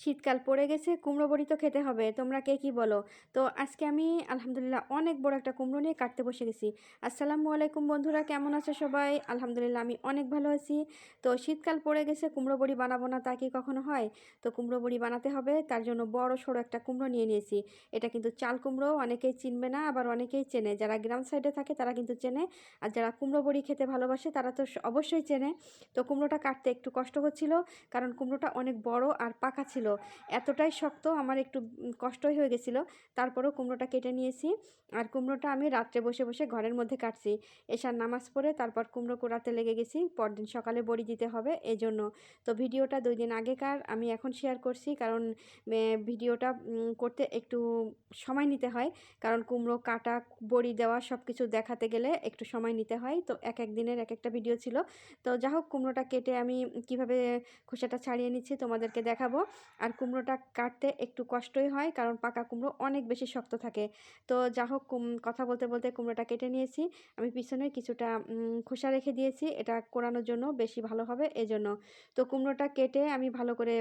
শীতকাল পড়ে গেছে, কুমড়ো বড়ি তো খেতে হবে। তোমরা কে কি বলো? তো আজকে আমি আলহামদুলিল্লাহ অনেক বড় একটা কুমড়ো নিয়ে কাটতে বসে গেছি। আসসালামু আলাইকুম বন্ধুরা, কেমন আছে সবাই? আলহামদুলিল্লাহ আমি অনেক ভালো আছি। তো শীতকাল পড়ে গেছে, কুমড়ো বড়ি বানাবো না তা কি কখনো হয়? তো কুমড়ো বড়ি বানাতে হবে, তার জন্য বড় সড়ো একটা কুমড়ো নিয়ে নিয়েছি। এটা কিন্তু চাল কুমড়ো, অনেকেই চিনবে না, আবার অনেকেই চেনে। যারা গ্রাম সাইডে থাকে তারা কিন্তু চেনে, আর যারা কুমড়ো বড়ি খেতে ভালোবাসে তারা তো অবশ্যই চেনে। তো কুমড়োটা কাটতে একটু কষ্ট হচ্ছিল, কারণ কুমড়োটা অনেক বড় আর পাকা ছিল। এতটাই শক্ত, আমার একটু কষ্টই হয়ে গেছিল। তারপরেও কুমড়োটা কেটে নিয়েছি। আর কুমড়োটা আমি রাত্রে বসে বসে ঘরের মধ্যে কাটছি। এসার নামাজ পড়ে তারপর কুমড়ো কোড়াতে লেগে গেছি। পরদিন সকালে বড়ি দিতে হবে এজন্য। তো ভিডিওটা দুই দিন আগেকার, আমি এখন শেয়ার করছি কারণ ভিডিওটা করতে একটু সময় নিতে হয়। কারণ কুমড়ো কাটা, বড়ি দেওয়া সব কিছু দেখাতে গেলে একটু সময় নিতে হয়। তো এক এক দিনের এক একটা ভিডিও ছিল। তো যা হোক কুমড়োটা কেটে আমি কীভাবে খোসাটা ছাড়িয়ে নিচ্ছি তোমাদেরকে দেখাবো। আর কুমড়োটা কাটতে একটু কষ্টই হয়, কারণ পাকা কুমড়ো অনেক বেশি শক্ত থাকে। তো যা হোক কথা বলতে বলতে কুমড়োটা কেটে নিয়েছি। আমি পিছনে কিছুটা খোসা রেখে দিয়েছি। এটা কোরানোর জন্য বেশি ভালো হবে এজন্য। তো কুমড়োটা কেটে আমি ভালো করে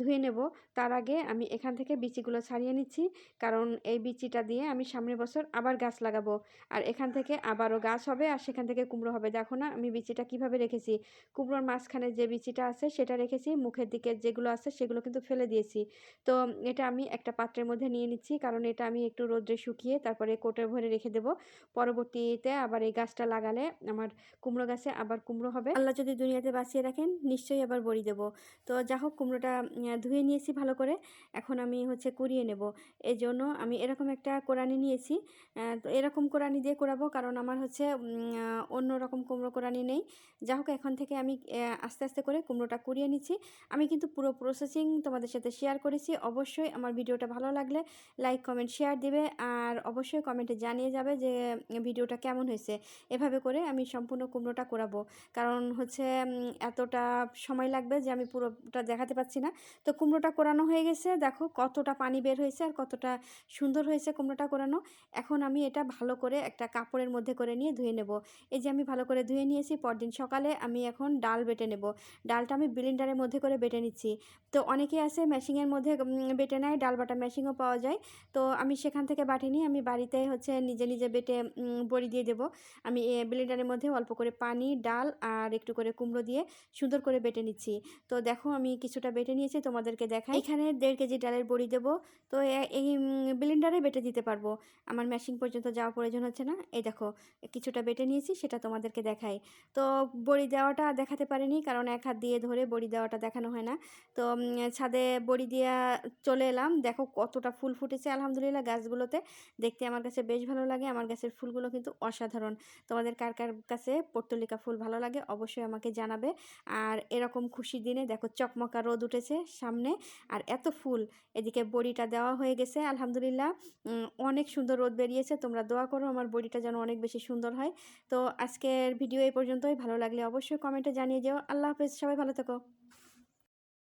ধুয়ে নেব। তার আগে আমি এখান থেকে বিচিগুলো ছাড়িয়ে নিচ্ছি। কারণ এই বিচিটা দিয়ে আমি সামনের বছর আবার গাছ লাগাবো। আর এখান থেকে আবারও গাছ হবে আর সেখান থেকে কুমড়ো হবে। দেখো না, আমি বিচিটা কীভাবে রেখেছি। কুমড়োর মাঝখানে যে বিচিটা আছে সেটা রেখেছি। মুখের দিকে যেগুলো আছে সেগুলো কিন্তু ফেলে দিয়েছি। তো এটা আমি একটা পাত্রের মধ্যে নিয়ে নিচ্ছি। কারণ এটা আমি একটু রোদ্রে শুকিয়ে তারপরে কোটে ভরে রেখে দেব। পরবর্তীতে আবার এই গাছটা লাগালে আমার কুমড়ো গাছে আবার কুমড়ো হবে। আল্লাহ যদি দুনিয়াতে বাঁচিয়ে রাখেন, নিশ্চয়ই আবার বড়ি দেবো। তো যা হোক, কুমড়োটা ধুয়ে নিয়েছি ভালো করে। এখন আমি হচ্ছে কুড়িয়ে নেব। এই জন্য আমি এরকম একটা কোরআনি নিয়েছি। তো এরকম কোরআনি দিয়ে করাবো কারণ আমার হচ্ছে অন্য রকম কুমড়ো কোরআনি নেই। যা হোক, এখন থেকে আমি আস্তে আস্তে করে কুমড়োটা কুড়িয়ে নিচ্ছি। আমি কিন্তু পুরো প্রসেসিং তোমাদের সাথে শেয়ার করেছি। অবশ্যই আমার ভিডিওটা ভালো লাগলে লাইক কমেন্ট শেয়ার দিবে আর অবশ্যই কমেন্টে জানিয়ে যাবে যে ভিডিওটা কেমন হয়েছে। এভাবে করে আমি সম্পূর্ণ কুমড়োটা করাবো কারণ হচ্ছে এতটা সময় লাগবে যে আমি পুরোটা দেখাতে পাচ্ছি না। তো কুমড়োটা কোরানো হয়ে গেছে। দেখো কতটা পানি বের হয়েছে আর কতটা সুন্দর হয়েছে কুমড়োটা কোরানো এখন আমি এটা ভালো করে একটা কাপড়ের মধ্যে করে নিয়ে ধুয়ে নেব। এই যে আমি ভালো করে ধুয়ে নিয়েছি, পরদিন সকালে আমি এখন ডাল বেটে নেব। ডালটা আমি ব্লিন্ডারের মধ্যে করে বেটে নিচ্ছি। তো অনেকেই আছে মেশিনের মধ্যে বেটে নেয়, ডাল বাটা মেশিনও পাওয়া যায়। তো আমি সেখান থেকে বাটি নিয়ে আমি বাড়িতে হচ্ছে নিজে নিজে বেটে বড়ি দিয়ে দেবো। আমি ব্লেন্ডারের মধ্যে অল্প করে পানি, ডাল আর একটু করে কুমড়ো দিয়ে সুন্দর করে বেটে নিচ্ছি। তো দেখো আমি কিছুটা বেটে নিয়েছি, তোমাদেরকে দেখাই। এখানে দেড় কেজি ডালের বড়ি দেবো। তো এই ব্লেন্ডারে বেটে দিতে পারব। আমার মেশিন পর্যন্ত যাওয়া প্রয়োজন হচ্ছে না। এই দেখো, কিছুটা বেটে নিয়েছি, সেটা তোমাদেরকে দেখাই। তো বড়ি দেওয়াটা দেখাতে পারিনি, কারণ এক হাত দিয়ে ধরে বড়ি দেওয়াটা দেখানো হয় না। তো ছাদে বড়ি দিয়া চলে এলাম। দেখো কতটা ফুল ফুটেছে আলহামদুলিল্লাহ গাছগুলোতে। দেখতে আমার কাছে বেশ ভালো লাগে। আমার গাছের ফুলগুলো কিন্তু অসাধারণ। তোমাদের কার কার কাছে পর্তলিকা ফুল ভালো লাগে অবশ্যই আমাকে জানাবে। আর এরকম খুশি দিনে দেখো চকমকা রোদ উঠেছে সামনে। আর এত ফুল। এদিকে বড়িটা দেওয়া হয়ে গেছে আলহামদুলিল্লাহ। অনেক সুন্দর রোদ বেরিয়েছে। তোমরা দোয়া করো আমার বড়িটা যেন অনেক বেশি সুন্দর হয়। তো আজকের ভিডিও এই পর্যন্তই। ভালো লাগলে অবশ্যই কমেন্টে জানিয়ে যাও। আল্লাহ হাফেজ। সবাই ভালো থেকো।